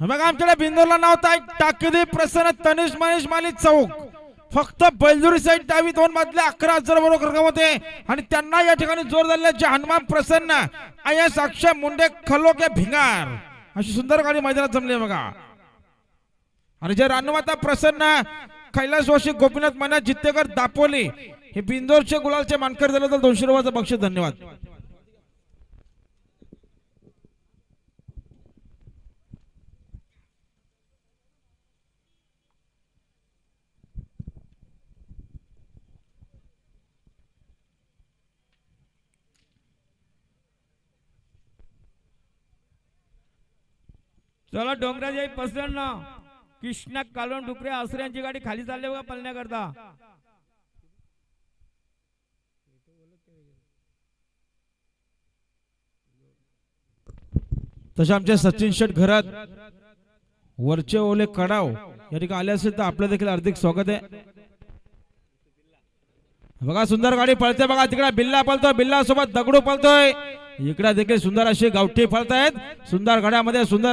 बघा आमच्याकडे बिंदूरला नाव आहे टाकदी प्रसन्न तनिष मनीष माली चौक. फक्त बैलजुरी साईड डावी दोन मधले अकरा हजार बरोबर होते आणि त्यांना या ठिकाणी जोर झालेले हनुमान प्रसन्न आय अक्षय मुंडे खलोके भिंगार. अशी सुंदर गाडी मैदानात जमली बघा. आणि जे रानमाता प्रसन्न कैलास कैलासवासी गोपीनाथ मना जित्तेकर दापोली हे बिंदोरचे गुलालचे मानकर झाले तर दोनशे रुपयाचं बक्षीस धन्यवाद. चला डोंगराजाई पसरण ना. कृष्णा कालवण डुकरे आसऱ्यांची गाडी खाली चालली बघा पळण्याकरता तसे आमचे सचिन शेठ घरात वरचे ओले कडाव या ठिकाणी आले असेल तर आपलं देखील हार्दिक स्वागत आहे. बघा सुंदर गाडी पळते बघा तिकडे बिल्ला पळतोय बिल्ला सोबत दगडू पळतोय. इकडे देखील सुंदर अशी गावठी पळतायत. सुंदर गाड्यामध्ये सुंदर